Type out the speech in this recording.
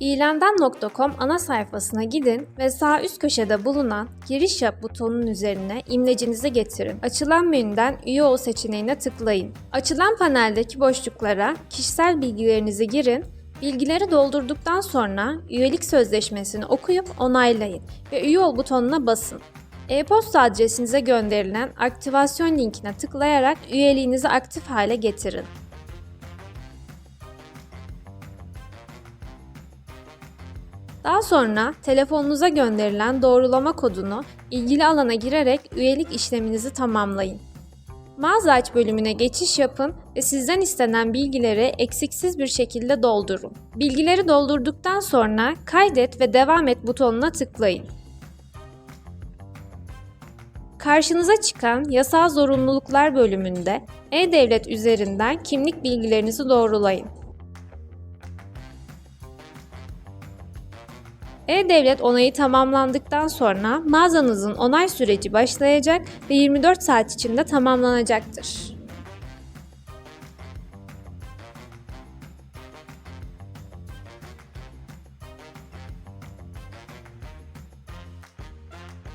İlandan.com ana sayfasına gidin ve sağ üst köşede bulunan Giriş Yap butonunun üzerine imlecinizi getirin. Açılan menüden Üye ol seçeneğine tıklayın. Açılan paneldeki boşluklara kişisel bilgilerinizi girin Bilgileri doldurduktan sonra üyelik sözleşmesini okuyup onaylayın ve üye ol butonuna basın. E-posta adresinize gönderilen aktivasyon linkine tıklayarak üyeliğinizi aktif hale getirin. Daha sonra telefonunuza gönderilen doğrulama kodunu ilgili alana girerek üyelik işleminizi tamamlayın. Mağaza aç bölümüne geçiş yapın ve sizden istenen bilgileri eksiksiz bir şekilde doldurun. Bilgileri doldurduktan sonra kaydet ve devam et butonuna tıklayın. Karşınıza çıkan yasal zorunluluklar bölümünde e-devlet üzerinden kimlik bilgilerinizi doğrulayın. E-Devlet onayı tamamlandıktan sonra mağazanızın onay süreci başlayacak ve 24 saat içinde tamamlanacaktır.